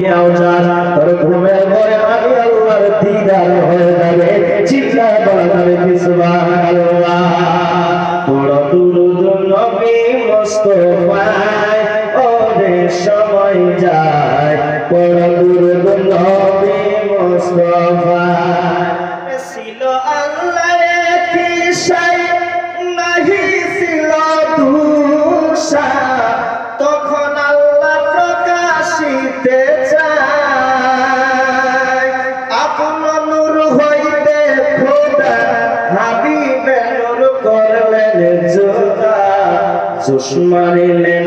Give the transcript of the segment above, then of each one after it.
দুনিয়াও চাস তোর ঘুমের পরে আমি আল্লাহর দিদার হয়ে যাবে। চিন্তা করা যাবে সুবহানাল্লাহ বড় দুরুদ নবী মুস্তফায় সুষমারিলেন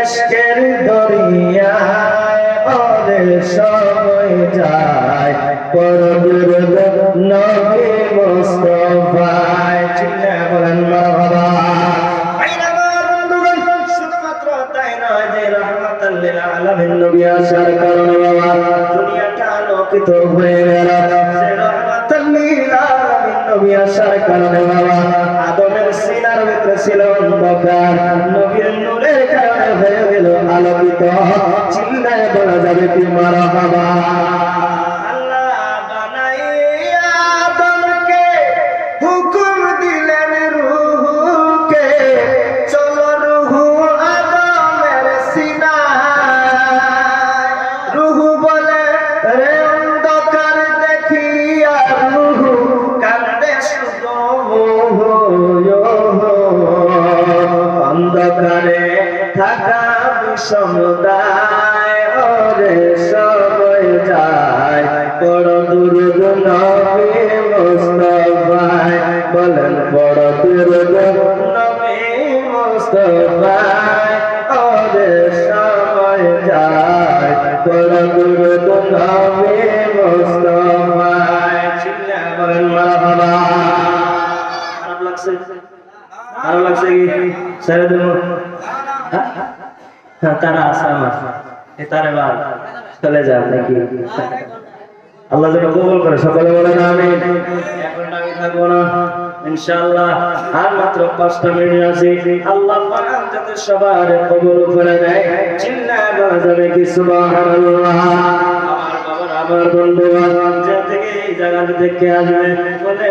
এসকের দরিয়ায় ওরে সময় যায়। পরদুর নবী মুস্তফায় চিল্লা বলেন মারহাবা শুধুমাত্র তাই নয় যে রহমাতাল লিল আলামিন নবী আসার কারণে বাবা কারণে বাবা সিনার ভিতরে ছিল অন্ধকার। নবীর নূরের কারণে হয়ে গেল আলোকিত। চিল্লায় বলা যাবে কি মারহাবা। বিষমদায় ওরে সবাই যায়। বড় দুর্গ নবী মুস্তফায়, বলেন বড় দুর্গ নবী মুস্তফায়, ওরে সবাই যায়। বড় দুর্গ নবী মুস্তফায় বলেন মারহাবা। খারাপ লাগছে? খারাপ লাগছে কি? হ্যাঁ? তারা আছে এ বাদ, চলে যান নাকি? আল্লাহ যেন কবুল করে, সকলে বলে না আমি এখন আমি থাকব না, ইনশাআল্লাহ। আর মাত্র পাঁচটা মিনিট আছে। আল্লাহ পাক যাতে সবার কবুল করে দেয় চিল্লায় বলা যাবে কি সুবহানাল্লাহ। আমার থেকে এই আসবে। বলে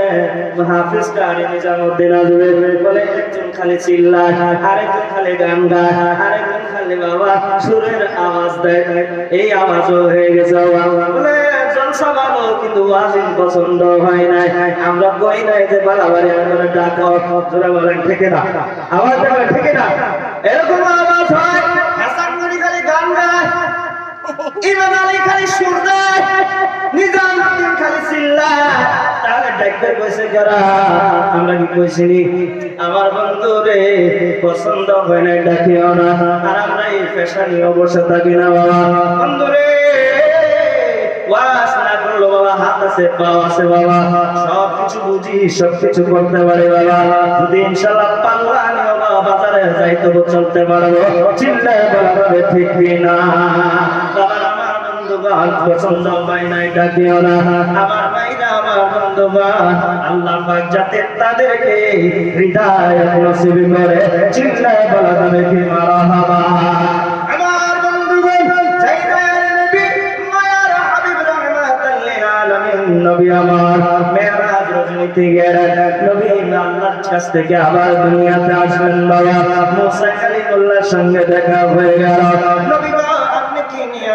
নিজামুদ্দিন আসবে। বলে, একজন খালি চিল্লায়, আরেকজন খালি গান আরেকজন খালি বাবা, সুরের আওয়াজ দেয়। এই আওয়াজও হয়ে গেছে বলে কিন্তু পছন্দ আমরা কই নাই যে বালাবাড়ি আমরা ডাকো না না এরকম আওয়াজ হয় হাসান গনি খালি গান গায় ইমাম আলী খালি সুর নিজামুদ্দিন খালি তাহলে ডাকতে কইছে আমরা কি আমার বন্ধু রে, পছন্দ হয় না ডাকিও না। আর আমরা এই পেশা নিয়ে থাকি না, বাবা। বন্ধু রে ওয়াস না করল, বাবা, হাত আছে, পাও আছে, বাবা। সব কিছু বুঝি সব কিছু করতে পারে, বাবা। যদি ইনশাআল্লাহ পাল্লা নিও বাবা, বাজারে যাই তবু চলতে পারব। চিন্তায় বলা ঠিক না বাবা আমার পছন্দ না, এটা কেউ না। আমার ভাইরা আমার আল্লাহ পাক যাতে তাদেরকে নসিব করে বলা কি মারহাবা। নবী আমার গেলেন নবী থেকে আবার দুনিয়াতে আসবেন বাবা। সঙ্গে দেখা হয়ে গেল।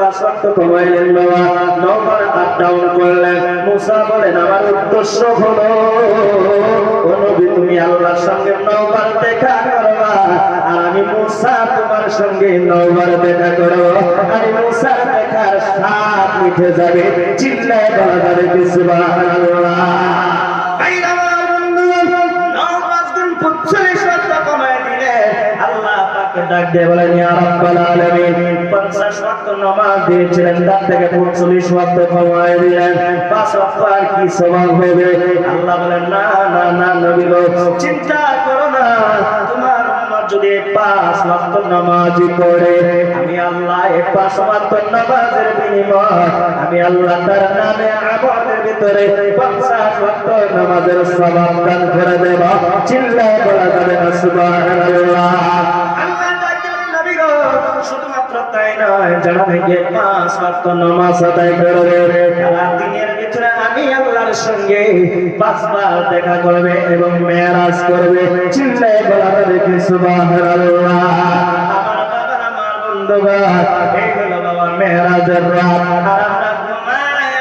পাঁচ আমার সঙ্গে নবার দেখা করবা। আমি মুসা তোমার সঙ্গে নবার দেখা করব। আর মুসা দেখার স্বাদ মিঠে যাবে। চিল্লায় বলা যাবে সুবহানাল্লাহ? নমাজ গুণ 45 ওয়াক্ত কমায় দিলে আল্লাহ পাকের ডাক দিয়ে বলেন ইয়া রাব্বাল আলামিন। 50 ওয়াক্ত নামাজ দিয়েছিলেন, তার থেকে 45 ওয়াক্ত কমায় দিলেন। পাঁচ ওয়াক্ত আর কি সওয়াব হবে? আল্লাহ বলেন, না না না, নবী গো, চিন্তা করো না। তোমার যদি পাঁচ ওয়াক্ত নামাজ পড়ে, আমি আল্লাহ এই পাঁচ ওয়াক্ত নামাজের বিনিময়, আমি আল্লাহ তার নামে আমাদের ভিতরে 50 ওয়াক্ত নামাজের সওয়াব দান করে দেব। চিল্লায় বলা যাবে না, সুবহানাল্লাহ। তাই নয় যারা থেকে পাঁচ ওয়াক্ত নামাজ আদায় করবে দিনের ভিতরে আমি আল্লাহর সঙ্গে পাঁচবার দেখা করবে এবং মেরাজ করবে। চিল্লায় বলা যাবে কি, সুবহানাল্লাহ। আমার আর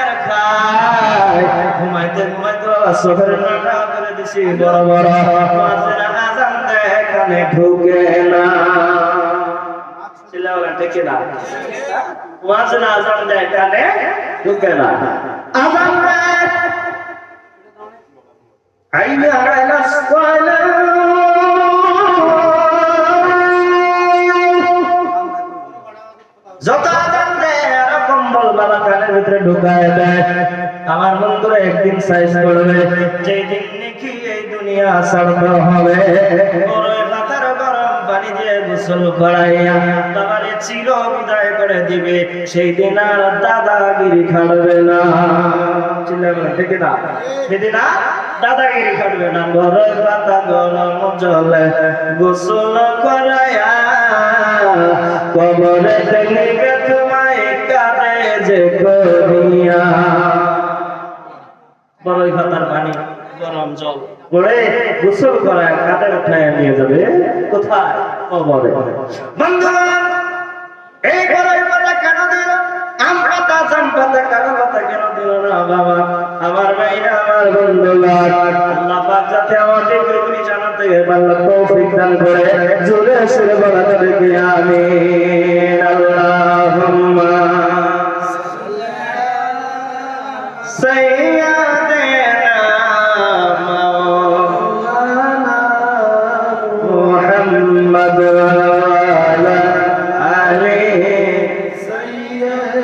আর খাই। ঘুমাইতে ঘুমাইতে বড় বড়। ঢুকে না। চিল্লাবেন ঠিক না ওয়াজের আজান দেয় কানে ঢুকে না আজান যত আজান দেয় এরকম বলবা কানের ভিতরে ঢুকায় দেয় আমার বন্ধুরা একদিন সাইজ করবে যেদিন নাকি এই দুনিয়া ছাড়তে হবে গোসল করাইয়া বাবারে চির বিদায় করে দিবে। সেই দিন আর দাদাগিরি খাটবে না। ঠিক না সেদিন আর দাদাগিরি খাটবে না। বড়ই পাতা গরম জলে গোসল করাইয়া কবরে দেখবে তোমায় কাঁদে যে করিয়া। বড়ই পাতার পানি গরম জল পরে গোসল করায় কাঁধে উঠায় নিয়ে যাবে? কোথায়? কবরে। বন্ধুগণ এই বড়ই পাতা কেন দিল? আম পাতা জাম পাতা কালো কেন দিল না, বাবা? আমার ভাইরা আমার বন্ধুগণ আল্লাহ পাক যাতে আমাদেরকে তুমি জানাতে পারল তৌফিক দান করে। জোরে সুরে বলা যাবে কি?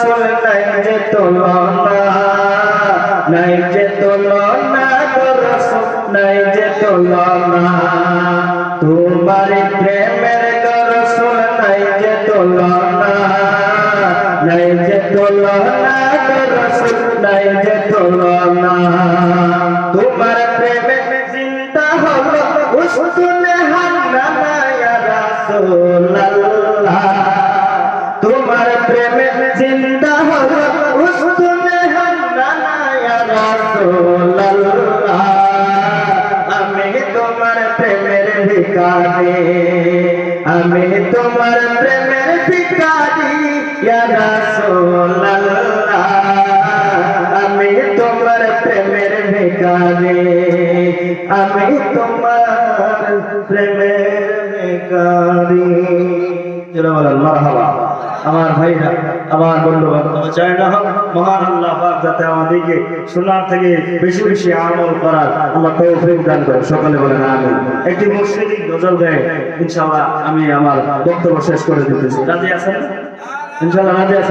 রসুল নাই যে তুলনা নাই যে তুলনা রসুল নাই যে তুলনা তোমার প্রেমের রসুল নাই যে তুলনা নাই যে তুলনা রসুল নাই যে তুলনা তোমার প্রেমে জিন্দা হলো উস্তুনে হান্নানা ইয়া রাসূলুল্লাহ তোমার প্রেমে জিন্দা হলো উস্তুনে হান্নানা ইয়া রাসূলুল্লাহ আমি তোমার প্রেমের ভিখারি আমি তোমার প্রেমের ভিখারি ইয়া রাসূলুল্লাহ আমি তোমার প্রেমের ভিখারি আমি তোমার প্রেমের ভিখারি যারা বলেন মারহাবা আমার ভাইরা, আমার বন্ধুগণ চাই না হোক, মহান আল্লাহ পাক যাতে আমাদেরকে শোনার থেকে বেশি বেশি আমল করার আল্লাহ তৌফিক দান করে সকালে বলেন আমি একটি মুসলিম গজল গায়ে, ইনশাআল্লাহ আমি আমার বক্তব্য শেষ করে দিতেছি। রাজি আছেন? ইনশাআল্লাহ রাজি আছেন?